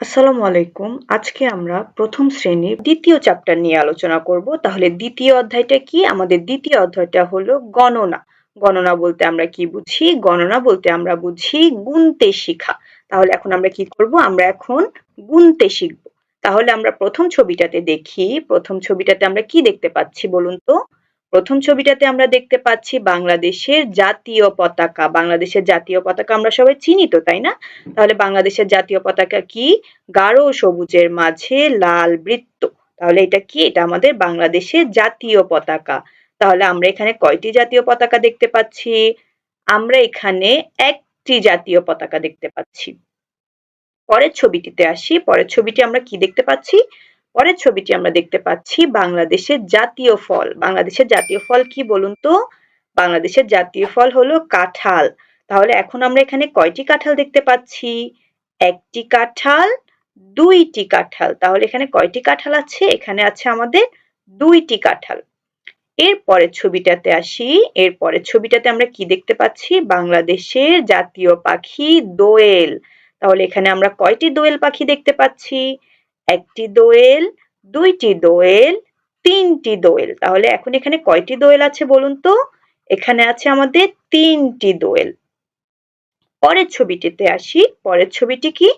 আসসালামু আলাইকুম। আজকে আমরা প্রথম শ্রেণির দ্বিতীয় চ্যাপ্টার নিয়ে আলোচনা করব। তাহলে দ্বিতীয় অধ্যায়টা কি? আমাদের দ্বিতীয় অধ্যায়টা হলো গণনা। গণনা বলতে আমরা কি বুঝি? গণনা বলতে আমরা বুঝি গুনতে শিখা। তাহলে এখন আমরা কি করব? আমরা এখন গুনতে শিখব। তাহলে আমরা প্রথম ছবিটাতে দেখি। প্রথম ছবিটাতে আমরা কি দেখতে পাচ্ছি বলুন তো? প্রথম ছবিটাতে আমরা দেখতে পাচ্ছি বাংলাদেশের জাতীয় পতাকা। বাংলাদেশের জাতীয় পতাকা আমরা সবাই চিনি তো, তাই না? তাহলে বাংলাদেশের জাতীয় পতাকা কি? গাঢ় সবুজের মাঝে লাল বৃত্ত। তাহলে এটা কি? এটা আমাদের বাংলাদেশের জাতীয় পতাকা। তাহলে আমরা এখানে কয়টি জাতীয় পতাকা দেখতে পাচ্ছি? আমরা এখানে একটি জাতীয় পতাকা দেখতে পাচ্ছি। পরের ছবিটিতে আসি। পরের ছবিটি আমরা কি দেখতে পাচ্ছি? পরের ছবিটি আমরা দেখতে পাচ্ছি বাংলাদেশের জাতীয় ফল। বাংলাদেশের জাতীয় ফল কি বলুন তো? বাংলাদেশের জাতীয় ফল হলো কাঁঠাল। তাহলে এখন আমরা এখানে কয়টি কাঁঠাল দেখতে পাচ্ছি? একটি কাঁঠাল, দুইটি কাঁঠাল। তাহলে এখানে কয়টি কাঁঠাল আছে? এখানে আছে আমাদের দুইটি কাঁঠাল। এর পরের ছবিটাতে আসি। এর পরের ছবিটাতে আমরা কি দেখতে পাচ্ছি? বাংলাদেশের জাতীয় পাখি দোয়েল। তাহলে এখানে আমরা কয়টি দোয়েল পাখি দেখতে পাচ্ছি? একটি দোয়েল, দুইটি দোয়েল, তিনটি দোয়েল। তাহলে এখন এখানে কয়টি দোয়েল আছে বলুন তো? এখানে আছে আমাদের তিনটি দোয়েল। পরের ছবিটিতে আসি। পরের ছবিটি কি?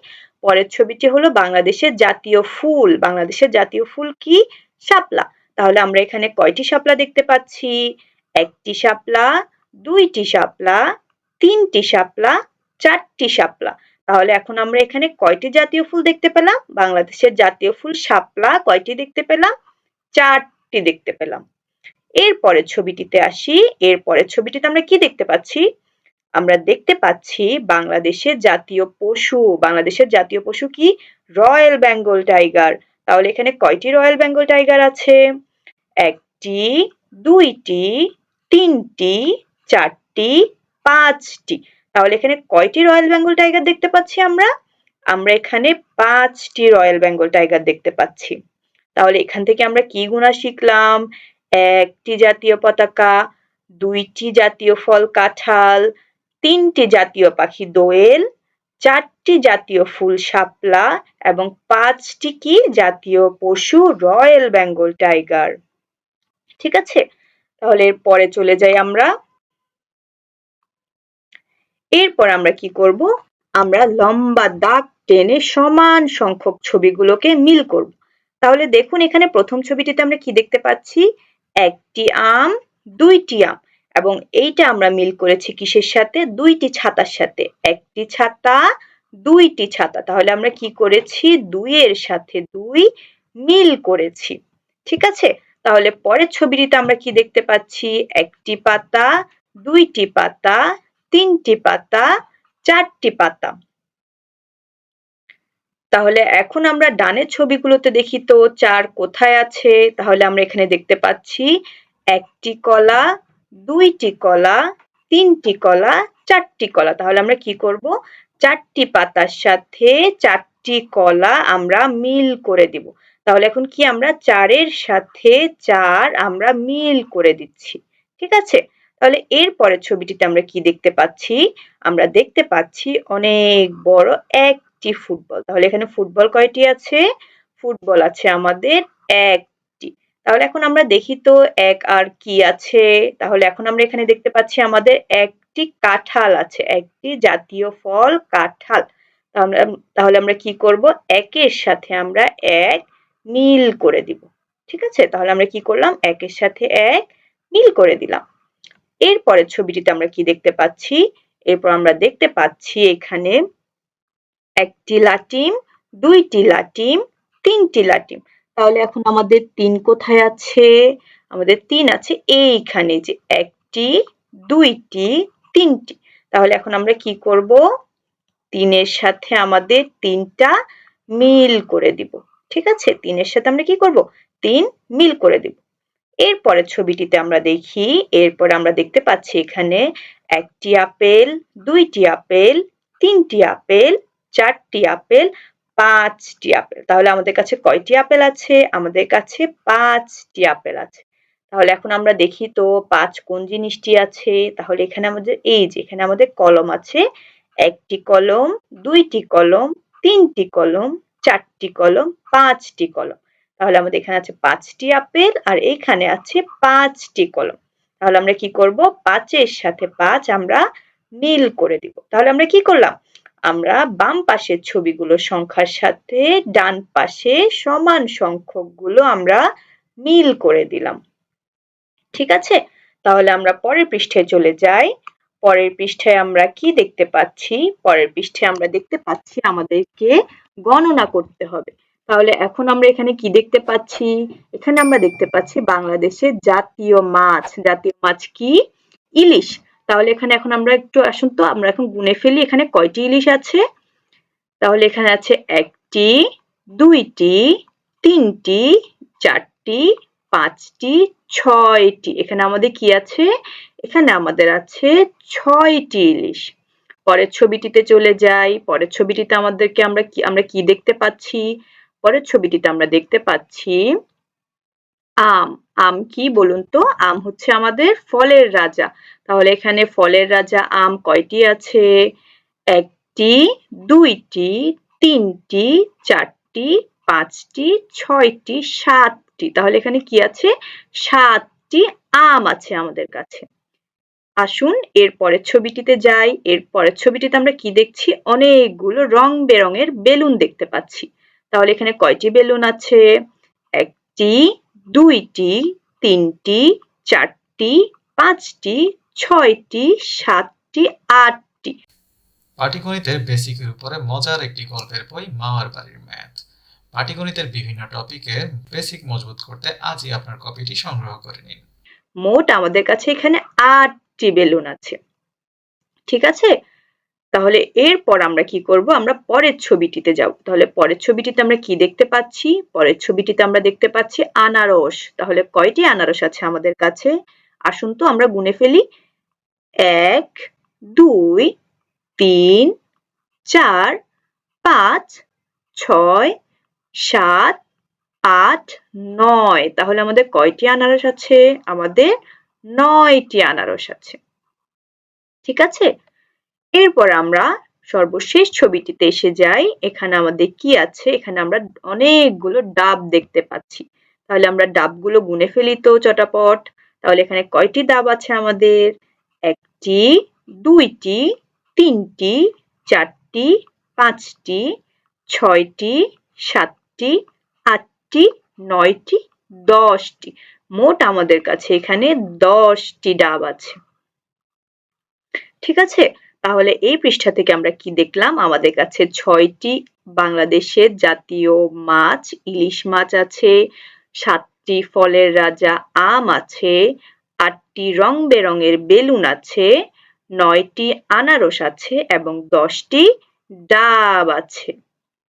পরের ছবিটি হলো বাংলাদেশের জাতীয় ফুল। বাংলাদেশের জাতীয় ফুল কি? শাপলা। তাহলে আমরা এখানে কয়টি শাপলা দেখতে পাচ্ছি? একটি শাপলা, দুইটি শাপলা, তিনটি শাপলা, চারটি শাপলা। তাহলে এখন আমরা এখানে কয়টি জাতীয় ফুল দেখতে পেলাম? বাংলাদেশের জাতীয় ফুল শাপলা কয়টি দেখতে পেলাম? চারটি দেখতে পেলাম। এর পরের ছবিটিতে আসি। এর পরের ছবিটিতে আমরা কি দেখতে পাচ্ছি? আমরা দেখতে পাচ্ছি বাংলাদেশের জাতীয় পশু। বাংলাদেশের জাতীয় পশু কি? Royal Bengal tiger. তাহলে এখানে কয়টি রয়্যাল বেঙ্গল টাইগার আছে? একটি, দুইটি, তিনটি, চারটি, পাঁচটি। তাহলে এখানে কয়টি রয়্যাল বেঙ্গল টাইগার দেখতে পাচ্ছি আমরা? আমরা এখানে পাঁচটি রয়্যাল বেঙ্গল টাইগার দেখতে পাচ্ছি। তাহলে এখান থেকে আমরা কি গুণা শিখলাম? একটি জাতীয় পতাকা, দুইটি জাতীয় ফল কাঁঠাল, তিনটি জাতীয় পাখি দোয়েল, চারটি জাতীয় ফুল শাপলা এবং পাঁচটি কি জাতীয় পশু রয়্যাল বেঙ্গল টাইগার। ঠিক আছে? তাহলে এরপরে চলে যাই আমরা। এরপর আমরা কি করব? আমরা লম্বা দাগ টেনে সমান সংখ্যক ছবিগুলোকে মিল করব। তাহলে দেখুন এখানে প্রথম ছবিটিতে আমরা কি দেখতে পাচ্ছি? একটি আম, দুইটি আম এবং এইটা আমরা মিল করেছি কিসের সাথে? দুইটি ছাতার সাথে। একটি ছাতা, দুইটি ছাতা। তাহলে আমরা কি করেছি? দুইয়ের সাথে দুই মিল করেছি। ঠিক আছে? তাহলে পরের ছবিটিতে আমরা কি দেখতে পাচ্ছি? একটি পাতা, দুইটি পাতা তিনটি পাতা, চারটি পাতা। তাহলে এখন আমরা ডানের ছবিগুলোতে দেখি তো, চার কোথায় আছে? তাহলে আমরা এখানে দেখতে পাচ্ছি, একটি কলা, দুইটি কলা, তিনটি কলা, চারটি কলা। তাহলে আমরা কি করব? চারটি পাতার সাথে চারটি কলা আমরা মিল করে দিব। তাহলে এখন কি আমরা চারের সাথে চার আমরা মিল করে দিচ্ছি। ঠিক আছে? তাহলে এর পরের ছবিটিতে আমরা কি দেখতে পাচ্ছি? আমরা দেখতে পাচ্ছি অনেক বড় একটি ফুটবল। তাহলে এখানে ফুটবল কয়টি আছে? ফুটবল আছে আমাদের একটি। তাহলে এখন আমরা দেখি তো এক আর কি আছে। তাহলে এখন আমরা এখানে দেখতে পাচ্ছি আমাদের একটি কাঁঠাল আছে, একটি জাতীয় ফল কাঁঠাল। তাহলে আমরা কি করব? একের সাথে আমরা এক মিল করে দিব। ঠিক আছে? তাহলে আমরা কি করলাম? একের সাথে এক মিল করে দিলাম। এর পরের ছবিটিতে আমরা কি দেখতে পাচ্ছি? এরপর আমরা দেখতে পাচ্ছি এখানে একটি লাটিম, দুইটি লাটিম, তিনটি লাটিম। তাহলে এখন আমাদের তিন কোথায় আছে? আমাদের তিন আছে এইখানে যে একটি, দুইটি, তিনটি। তাহলে এখন আমরা কি করব? তিনের সাথে আমাদের তিনটা মিল করে দিব। ঠিক আছে? তিনের সাথে আমরা কি করব? তিন মিল করে দিব। এর পরের ছবিটিতে আমরা দেখি, এরপর আমরা দেখতে পাচ্ছি এখানে একটি আপেল, দুইটি আপেল, তিনটি আপেল, চারটি আপেল, পাঁচটি আপেল। তাহলে আমাদের কাছে কয়টি আপেল আছে? আমাদের কাছে পাঁচটি আপেল আছে। তাহলে এখন আমরা দেখি তো পাঁচ কোন জিনিসটি আছে? তাহলে এখানে আমাদের, এই যে এখানে আমাদের কলম আছে। একটি কলম, দুইটি কলম, তিনটি কলম, চারটি কলম, পাঁচটি কলম। তাহলে আমাদের এখানে আছে পাঁচটি আপেল আর এইখানে আছে পাঁচটি কলম। তাহলে আমরা কি করব? পাঁচের সাথে পাঁচ আমরা মিল করে দিব। তাহলে আমরা কি করলাম? আমরা বাম পাশের ছবিগুলো সংখ্যার সাথে ডান পাশে সমান সংখ্যকগুলো আমরা মিল করে দিলাম। ঠিক আছে? তাহলে আমরা পরের পৃষ্ঠায় চলে যাই। পরের পৃষ্ঠায় আমরা কি দেখতে পাচ্ছি? পরের পৃষ্ঠে আমরা দেখতে পাচ্ছি আমাদেরকে গণনা করতে হবে। তাহলে এখন আমরা এখানে কি দেখতে পাচ্ছি? এখানে আমরা দেখতে পাচ্ছি বাংলাদেশের জাতীয় মাছ। জাতীয় মাছ কি? ইলিশ। তাহলে এখানে এখন আমরা একটু আসুন তো, আমরা এখন গুনে ফেলি। এখানে কয়টি ইলিশ আছে? তাহলে এখানে আছে একটি, দুইটি, তিনটি, চারটি, পাঁচটি, ছয়টি। এখানে আমাদের কি আছে? এখানে আমাদের আছে ছয়টি ইলিশ। পরের ছবিটিতে চলে যাই। পরের ছবিটিতে আমাদেরকে আমরা কি আমরা কি দেখতে পাচ্ছি? পরের ছবিটিতে আমরা দেখতে পাচ্ছি আম। আম কি বলুন তো? আম হচ্ছে আমাদের ফলের রাজা। তাহলে এখানে ফলের রাজা আম কয়টি আছে? একটি, দুইটি, তিনটি, চারটি, পাঁচটি, ছয়টি, সাতটি। তাহলে এখানে কি আছে? সাতটি আম আছে আমাদের কাছে। আসুন এর পরের ছবিটিতে যাই। এর পরের ছবিটিতে আমরা কি দেখছি? অনেকগুলো রং বেরঙের বেলুন দেখতে পাচ্ছি। তাহলে এখানে কয়টি বেলুন আছে? একটি দুইটি তিনটি চারটি পাঁচটি ছয়টি সাতটি আটটি। পাটিগণিতের বেসিকের উপরে মজার একটি গল্পের বই মামার বাড়ির ম্যাথ পাটিগণিতের বিভিন্ন টপিকের বেসিক মজবুত করতে আজই আপনার কপিটি সংগ্রহ করে নিন। মোট আমাদের কাছে এখানে আটটি বেলুন আছে। ঠিক আছে? তাহলে এরপর আমরা কি করব? আমরা পরের ছবিটিতে যাব। তাহলে পরের ছবিটিতে আমরা কি দেখতে পাচ্ছি? পরের ছবিটিতে আমরা দেখতে পাচ্ছি আনারস। তাহলে কয়টি আনারস আছে আমাদের কাছে? আসুন তো আমরা গুনে ফেলি। এক, দুই, তিন, চার, পাঁচ, ছয়, সাত, আট, নয়। তাহলে আমাদের কয়টি আনারস আছে? আমাদের নয়টি আনারস আছে। ঠিক আছে? এরপর আমরা সর্বশেষ ছবিটিতে এসে যাই। এখানে আমাদের কি আছে? এখানে আমরা অনেকগুলো ডাব দেখতে পাচ্ছি। তাহলে আমরা ডাবগুলো গুনে ফেলি তো চটাপট। তাহলে এখানে কয়টি ডাব আছে আমাদের? একটি, দুইটি, তিনটি, চারটি, পাঁচটি, ছয়টি, সাতটি, আটটি, নয়টি, দশটি। মোট আমাদের কাছে এখানে দশটি ডাব আছে। ঠিক আছে? তাহলে এই পৃষ্ঠা থেকে আমরা কি দেখলাম? আমাদের কাছে ছয়টি বাংলাদেশের জাতীয় মাছ, ইলিশ মাছ আছে, সাতটি ফলের রাজা আম আছে, আটটি রং বেরঙের বেলুন আছে, নয়টি আনারস আছে এবং দশটি ডাব আছে।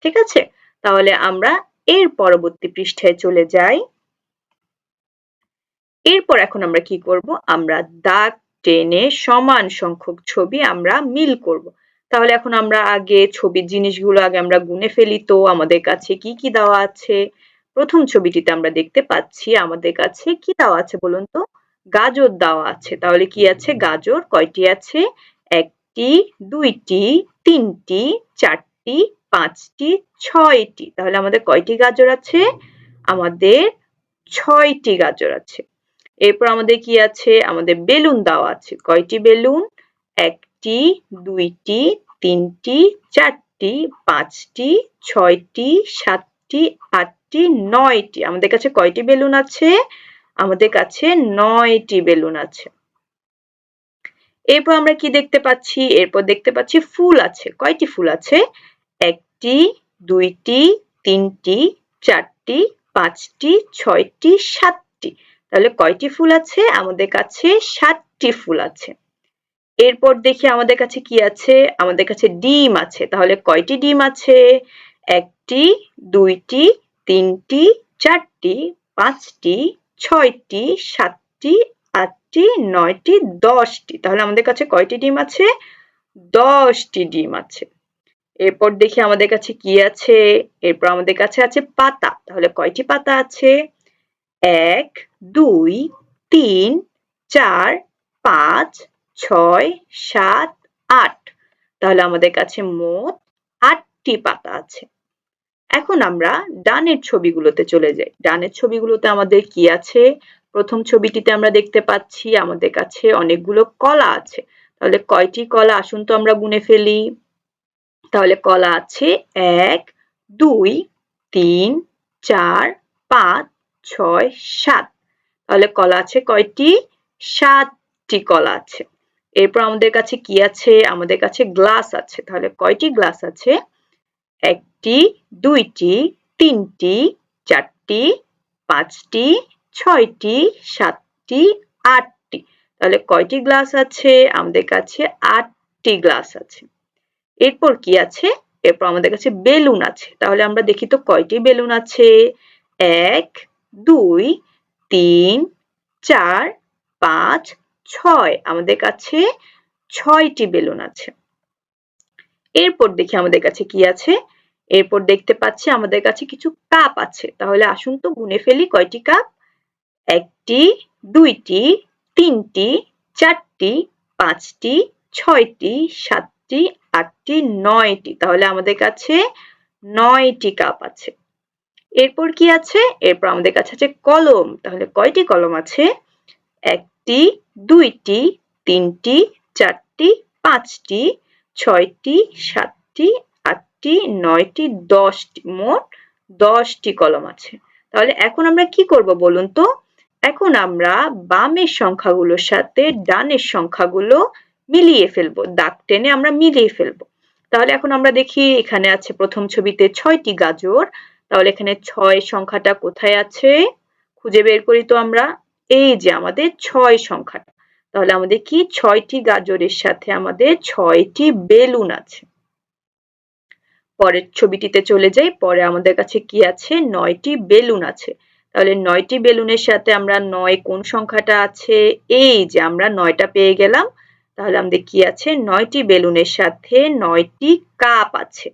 ঠিক আছে? তাহলে আমরা এর পরবর্তী পৃষ্ঠায় চলে যাই। এরপর এখন আমরা কি করব? আমরা দাগ টেনে সমান সংখ্যক ছবি আমরা মিল করব। তাহলে এখন আমরা আগে ছবির জিনিসগুলো আগে আমরা গুনে ফেলি তো আমাদের কাছে কি কি দেওয়া আছে? প্রথম ছবিটিতে আমরা দেখতে পাচ্ছি আমাদের কাছে কি দেওয়া আছে বলুন তো? গাজর দেওয়া আছে। তাহলে কি আছে? গাজর কয়টি আছে? একটি, দুইটি, তিনটি, চারটি, পাঁচটি, ছয়টি। তাহলে আমাদের কয়টি গাজর আছে? আমাদের ছয়টি গাজর আছে। এরপর আমাদের কি আছে? আমাদের বেলুন দেওয়া আছে। কয়টি বেলুন? একটি, দুইটি, তিনটি, চারটি, পাঁচটি, ছয়টি, সাতটি, আটটি, নয়টি। আমাদের কাছে কয়টি বেলুন আছে? আমাদের কাছে নয়টি বেলুন আছে। এরপর আমরা কি দেখতে পাচ্ছি? এরপর দেখতে পাচ্ছি ফুল আছে। কয়টি ফুল আছে? একটি, দুইটি, তিনটি, চারটি, পাঁচটি, ছয়টি, সাতটি তাহলে কয়টি ফুল আছে? আমাদের কাছে সাতটি ফুল আছে। এরপর দেখি আমাদের কাছে কি আছে? আমাদের কাছে ডিম আছে। তাহলে কয়টি ডিম আছে? একটি, দুইটি, তিনটি, চারটি, পাঁচটি, ছয়টি, সাতটি, আটটি, নয়টি, দশটি। তাহলে আমাদের কাছে কয়টি ডিম আছে? দশটি ডিম আছে। এরপর দেখি আমাদের কাছে কি আছে? এরপর আমাদের কাছে আছে পাতা। তাহলে কয়টি পাতা আছে? এক, দুই, তিন, চার, পাঁচ, ছয়, সাত, আট। তাহলে আমাদের কাছে মোট আটটি পাতা আছে। এখন আমরা ডানের ছবিগুলোতে চলে যাই। ডানের ছবিগুলোতে আমাদের কি আছে? প্রথম ছবিটিতে আমরা দেখতে পাচ্ছি আমাদের কাছে অনেকগুলো কলা আছে। তাহলে কয়টি কলা? আসুন তো আমরা গুনে ফেলি। তাহলে কলা আছে এক, দুই, তিন, চার, পাঁচ ছয়, সাত। তাহলে কলা আছে কয়টি? সাতটি কলা আছে। এরপর আমাদের কাছে কি আছে? আমাদের কাছে গ্লাস আছে। তাহলে কয়টি গ্লাস আছে? একটি, দুইটি, তিনটি, চারটি, পাঁচটি, ছয়টি, সাতটি, আটটি। তাহলে কয়টি গ্লাস আছে? আমাদের কাছে আটটি গ্লাস আছে। এরপর কি আছে? এরপর আমাদের কাছে বেলুন আছে। তাহলে আমরা দেখি তো কয়টি বেলুন আছে? এক দুই, তিন, চার, পাঁচ, ছয়। আমাদের কাছে ছয়টি বেলুন আছে। এরপর দেখি আমাদের কাছে কি আছে। এরপর দেখতে পাচ্ছি আমাদের কাছে কিছু কাপ আছে। তাহলে আসুন তো গুনে ফেলি কয়টি কাপ? একটি, দুইটি, তিনটি, চারটি, পাঁচটি, ছয়টি, সাতটি, আটটি, নয়টি। তাহলে আমাদের কাছে নয়টি কাপ আছে। এরপর কি আছে? এরপর আমাদের কাছে আছে কলম। তাহলে কয়টি কলম আছে? একটি, দুইটি, তিনটি, চারটি, পাঁচটি, ছয়টি, সাতটি, আটটি, নয়টি, দশটি, মোট দশটি কলম আছে। তাহলে এখন আমরা কি করব বলুন তো? এখন আমরা বামের সংখ্যাগুলোর সাথে ডানের সংখ্যাগুলো মিলিয়ে ফেলব। দাগ টেনে আমরা মিলিয়ে ফেলব। তাহলে এখন আমরা দেখি এখানে আছে প্রথম ছবিতে ছয়টি গাজর তাহলে এখানে ছয় সংখ্যাটা কোথায় আছে? খুঁজে বের করি তো আমরা। এই যে আমাদের ছয় সংখ্যাটা তাহলে আমাদের কি? ছয়টি গাজরের সাথে আমাদের ছয়টি বেলুন আছে। পরের ছবিটিতে চলে যাই। পরে আমাদের কাছে কি আছে? নয়টি বেলুন আছে। তাহলে নয়টি বেলুনের সাথে আমরা নয় কোন সংখ্যাটা আছে? এই যে আমরা নয়টা পেয়ে গেলাম। তাহলে আমাদের কি আছে? নয়টি বেলুনের সাথে নয়টি কাপ আছে।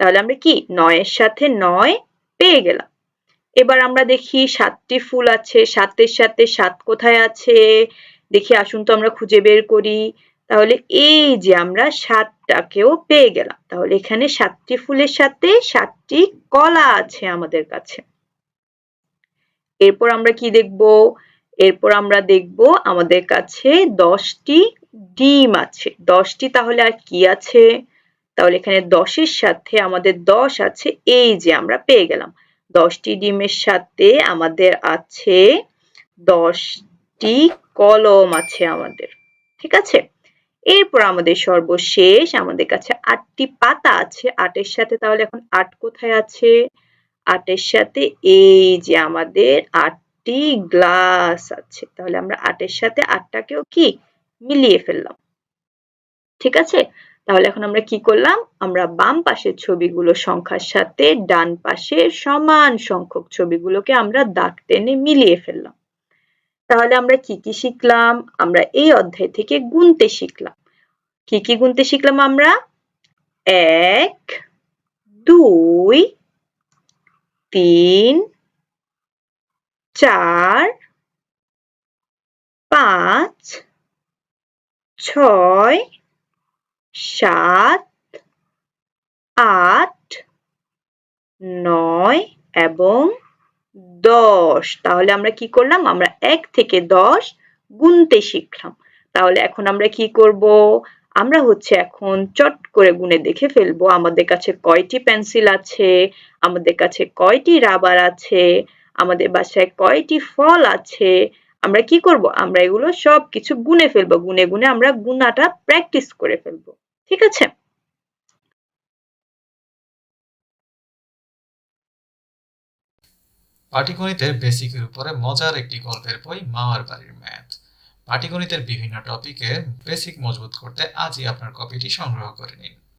তাহলে আমরা কি নয়ের সাথে নয় পেয়ে গেলাম। এবার আমরা দেখি সাতটি ফুল আছে, সাতের সাথে সাত কোথায় আছে? দেখি, আসুন তো আমরা খুঁজে বের করি। তাহলে এই যে আমরা সাতটাকেও পেয়ে গেলাম। তাহলে এখানে সাতটি ফুলের সাথে সাতটি কলা আছে আমাদের কাছে। এরপর আমরা কি দেখব? এরপর আমরা দেখব আমাদের কাছে দশটি ডিম আছে। দশটি তাহলে আর কি আছে? তাহলে এখানে দশের সাথে আমাদের দশ আছে, এই যে আমরা পেয়ে গেলাম। দশটি ডিমের সাথে আমাদের আছে, দশটি কলম আছে আমাদের, ঠিক আছে? এরপর আমাদের সর্বশেষ আমাদের কাছে আটটি পাতা আছে, আটের সাথে তাহলে এখন আট কোথায় আছে? আটের সাথে এই যে আমাদের আটটি গ্লাস আছে, তাহলে আমরা আটের সাথে আটটাকেও কি? মিলিয়ে ফেললাম, ঠিক আছে? তাহলে এখন আমরা কি করলাম? আমরা বাম পাশের ছবিগুলো সংখ্যার সাথে ডান পাশে সমান সংখ্যক ছবিগুলোকে আমরা দাগ টেনে মিলিয়ে ফেললাম। তাহলে আমরা কি কি শিখলাম? আমরা এই অধ্যায় থেকে গুনতে শিখলাম। কি কি গুনতে শিখলাম আমরা? এক, দুই, তিন, চার, পাঁচ, ছয় সাত, আট, নয় এবং দশ। তাহলে আমরা কি করলাম? আমরা এক থেকে দশ গুনতে শিখলাম। তাহলে এখন আমরা কি করব? আমরা হচ্ছে এখন চট করে গুনে দেখে ফেলব। আমাদের কাছে কয়টি পেন্সিল আছে? আমাদের কাছে কয়টি রাবার আছে? আমাদের বাসায় কয়টি ফল আছে? আমরা কি করব? আমরা এগুলো সব কিছু গুনে ফেলব। গুনে গুনে আমরা গুনাটা প্র্যাকটিস করে ফেলব। ঠিক আছে? পাটিগণিতের বেসিকের উপরে মজার একটি গল্পের বই, মামার বাড়ির ম্যাথ। পাটিগণিতের বিভিন্ন টপিকের বেসিক মজবুত করতে আজই আপনার কপিটি সংগ্রহ করে নিন।